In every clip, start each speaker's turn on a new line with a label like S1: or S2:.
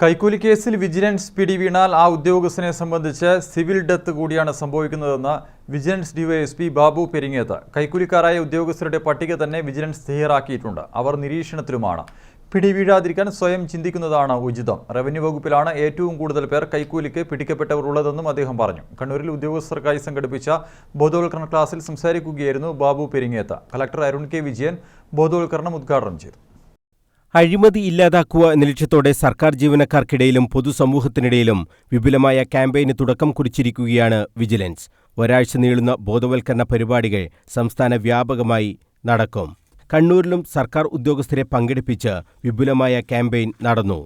S1: കൈക്കൂലി കേസിൽ വിജിലൻസ് പിടിവീണാൽ ആ ഉദ്യോഗസ്ഥനെ സംബന്ധിച്ച് സിവിൽ ഡെത്ത് കൂടിയാണ് സംഭവിക്കുന്നതെന്ന് വിജിലൻസ് ഡിവൈഎസ്പി ബാബു പെരിങ്ങേത്ത്. കൈക്കൂലിക്കാരായ ഉദ്യോഗസ്ഥരുടെ പട്ടിക തന്നെ വിജിലൻസ് തയ്യാറാക്കിയിട്ടുണ്ട്. അവർ നിരീക്ഷണത്തിലുമാണ്. പിടിവീഴാതിരിക്കാൻ സ്വയം ചിന്തിക്കുന്നതാണ് ഉചിതം. റവന്യൂ വകുപ്പിലാണ് ഏറ്റവും കൂടുതൽ പേർ കൈക്കൂലിക്ക് പിടിക്കപ്പെട്ടവർ ഉള്ളതെന്നും അദ്ദേഹം പറഞ്ഞു. കണ്ണൂരിൽ ഉദ്യോഗസ്ഥർക്കായി സംഘടിപ്പിച്ച ബോധവൽക്കരണ ക്ലാസ്സിൽ സംസാരിക്കുകയായിരുന്നു ബാബു പെരിങ്ങേത്ത്. കലക്ടർ അരുൺ കെ വിജയൻ ബോധവൽക്കരണം ഉദ്ഘാടനം ചെയ്തു.
S2: അഴിമതി ഇല്ലാതാക്കുക എന്ന ലക്ഷ്യത്തോടെ സർക്കാർ ജീവനക്കാർക്കിടയിലും പൊതുസമൂഹത്തിനിടയിലും വിപുലമായ ക്യാമ്പയിന് തുടക്കം കുറിച്ചിരിക്കുകയാണ് വിജിലൻസ്. ഒരാഴ്ച നീളുന്ന ബോധവൽക്കരണ പരിപാടികൾ സംസ്ഥാന വ്യാപകമായി നടക്കും. കണ്ണൂരിലും സർക്കാർ ഉദ്യോഗസ്ഥരെ പങ്കെടുപ്പിച്ച് വിപുലമായ ക്യാമ്പയിൻ നടന്നു.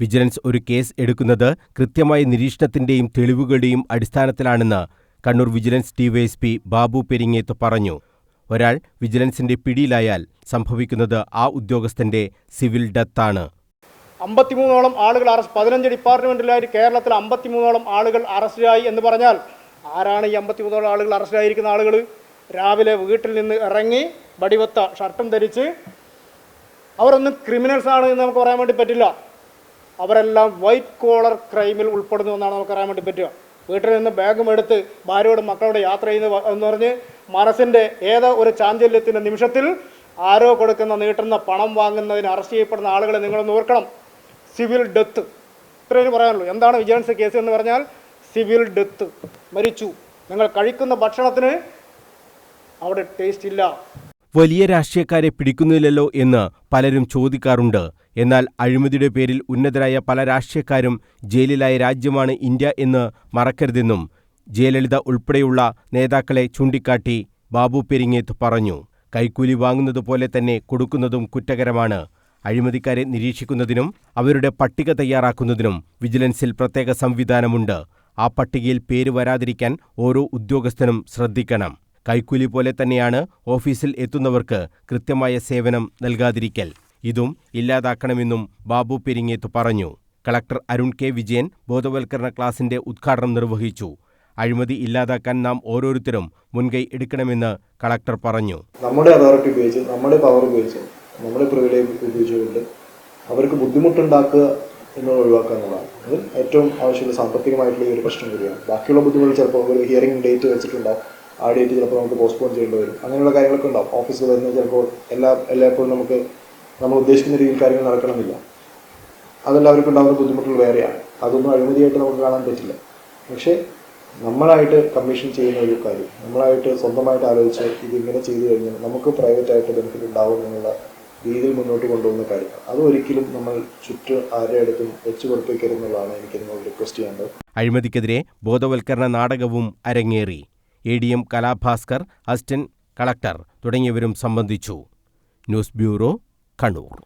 S2: വിജിലൻസ് ഒരു കേസ് എടുക്കുന്നത് കൃത്യമായ നിരീക്ഷണത്തിന്റെയും തെളിവുകളുടെയും അടിസ്ഥാനത്തിലാണെന്ന് കണ്ണൂർ വിജിലൻസ് ഡിവൈഎസ്പി ബാബു പെരിങ്ങേത്ത് പറഞ്ഞു. ഒരാൾ വിജിലൻസിന്റെ പിടിയിലായാൽ സംഭവിക്കുന്നത് ആ ഉദ്യോഗസ്ഥന്റെ സിവിൽ ഡെത്താണ്.
S3: അമ്പത്തിമൂന്നോളം ആളുകൾ അറസ്റ്റ് പതിനഞ്ച് ഡിപ്പാർട്ട്മെന്റിലായി കേരളത്തിൽ അമ്പത്തിമൂന്നോളം ആളുകൾ അറസ്റ്റിലായി എന്ന് പറഞ്ഞാൽ ആരാണ് ഈ അമ്പത്തിമൂന്നോളം ആളുകൾ അറസ്റ്റിലായിരിക്കുന്ന ആളുകൾ രാവിലെ വീട്ടിൽ നിന്ന് ഇറങ്ങി വടിവത്ത ഷർട്ടും ധരിച്ച് അവരൊന്നും ക്രിമിനൽസ് ആണ് എന്ന് നമുക്ക് പറയാൻ വേണ്ടി പറ്റില്ല. അവരെല്ലാം വൈറ്റ് കോളർ ക്രൈമിൽ ഉൾപ്പെടുന്നു എന്നാണ് നമുക്ക് പറയാൻ വേണ്ടി പറ്റുക. വീട്ടിൽ നിന്ന് ബാഗും എടുത്ത് ഭാര്യയോട് മക്കളോട് യാത്ര വ- എന്ന് പറഞ്ഞ് മനസ്സിന്റെ ഏതോ ഒരു ചാഞ്ചല്യത്തിന്റെ നിമിഷത്തിൽ ആരോ കൊടുക്കുന്ന നീട്ടുന്ന പണം വാങ്ങുന്നതിന് അറസ്റ്റ് ചെയ്യപ്പെടുന്ന ആളുകളെ നിങ്ങളൊന്ന് ഓർക്കണം. Civil death. ഇത്രയും പറയാനുള്ളൂ. എന്താണ് വിജിലൻസ് കേസ് എന്ന് പറഞ്ഞാൽ സിവിൽ ഡെത്ത്. മരിച്ചു. നിങ്ങൾ കഴിക്കുന്ന ഭക്ഷണത്തിന് അവിടെ ടേസ്റ്റ് ഇല്ല.
S2: വലിയ രാഷ്ട്രീയക്കാരെ പിടിക്കുന്നില്ലല്ലോ എന്ന് പലരും ചോദിക്കാറുണ്ട്. എന്നാൽ അഴിമതിയുടെ പേരിൽ ഉന്നതരായ പല രാഷ്ട്രീയക്കാരും ജയിലിലായ രാജ്യമാണ് ഇന്ത്യ എന്ന് മറക്കരുതെന്നും ജയലളിത ഉൾപ്പെടെയുള്ള നേതാക്കളെ ചൂണ്ടിക്കാട്ടി ബാബു പെരിങ്ങേത്ത് പറഞ്ഞു. കൈക്കൂലി വാങ്ങുന്നത് പോലെ തന്നെ കൊടുക്കുന്നതും കുറ്റകരമാണ്. അഴിമതിക്കാരെ നിരീക്ഷിക്കുന്നതിനും അവരുടെ പട്ടിക തയ്യാറാക്കുന്നതിനും വിജിലൻസിൽ പ്രത്യേക സംവിധാനമുണ്ട്. ആ പട്ടികയിൽ പേര് വരാതിരിക്കാൻ ഓരോ ഉദ്യോഗസ്ഥനും ശ്രദ്ധിക്കണം. കൈക്കൂലി പോലെ തന്നെയാണ് ഓഫീസിൽ എത്തുന്നവർക്ക് കൃത്യമായ സേവനം നൽകാതിരിക്കൽ. ഇതും ഇല്ലാതാക്കണമെന്നും ബാബു പെരിങ്ങേത്ത് പറഞ്ഞു. കളക്ടർ അരുൺ കെ വിജയൻ ബോധവൽക്കരണ ക്ലാസിന്റെ ഉദ്ഘാടനം നിർവഹിച്ചു. അഴിമതി ഇല്ലാതാക്കാൻ നാം ഓരോരുത്തരും മുൻകൈ എടുക്കണമെന്ന് കളക്ടർ പറഞ്ഞു.
S4: നമ്മുടെ അതോറിറ്റി ഉപയോഗിച്ച് നമ്മുടെ പവർ ഉപയോഗിച്ച് നമ്മുടെ പ്രിവിലേജ് ഉപയോഗിച്ചുകൊണ്ട് അവർക്ക് ബുദ്ധിമുട്ടുണ്ടാക്കുക എന്നുള്ള ഒഴിവാക്കുക എന്നുള്ളതാണ്. അത് ഏറ്റവും ആവശ്യമുള്ള സാമ്പത്തികമായിട്ടുള്ള ഈ ഒരു പ്രശ്നം കൂടിയാണ്. ബാക്കിയുള്ള ബുദ്ധിമുട്ട് ചിലപ്പോൾ ഒരു ഹിയറിംഗ് ഡേറ്റ് വെച്ചിട്ടുണ്ടാവും. ആ ഡേറ്റ് ചിലപ്പോൾ നമുക്ക് പോസ്റ്റ്പോൺ ചെയ്യേണ്ടി വരും. അങ്ങനെയുള്ള കാര്യങ്ങളൊക്കെ ഉണ്ടാവും. ഓഫീസിൽ വരുന്നത് ചിലപ്പോൾ എല്ലാ എല്ലായ്പ്പോഴും നമുക്ക് നമ്മൾ ഉദ്ദേശിക്കുന്ന രീതിയിൽ കാര്യങ്ങൾ നടക്കണമെന്നില്ല. അതെല്ലാവർക്കും ഉണ്ടാകുന്ന ബുദ്ധിമുട്ടുകൾ വേറെയാണ്. അതൊന്നും അഴിമതിയായിട്ട് നമുക്ക് കാണാൻ പറ്റില്ല. പക്ഷേ നമ്മളായിട്ട് കമ്മീഷൻ ചെയ്യുന്ന ഒരു കാര്യം നമ്മളായിട്ട് സ്വന്തമായിട്ട് ആലോചിച്ച് ഇതിങ്ങനെ ചെയ്തു കഴിഞ്ഞാൽ നമുക്ക് പ്രൈവറ്റ് ആയിട്ട് ബെനിഫിറ്റ് ഉണ്ടാവും എന്നുള്ള രീതിയിൽ മുന്നോട്ട് കൊണ്ടുപോകുന്ന കാര്യം. അത് ഒരിക്കലും നമ്മൾ ചുറ്റും ആരുടെ അടുത്തും വെച്ച് കൊടുപ്പിക്കരുതെന്നുള്ളതാണ് എനിക്ക് നിങ്ങൾ റിക്വസ്റ്റ് ചെയ്യേണ്ടത്
S2: അഴിമതിക്കെതിരെ ബോധവൽക്കരണ നാടകവും അരങ്ങേറി. A D M Kalabhaskar assistant collector തുടങ്ങിയവരും സംബന്ധിച്ചു. News bureau Kannur.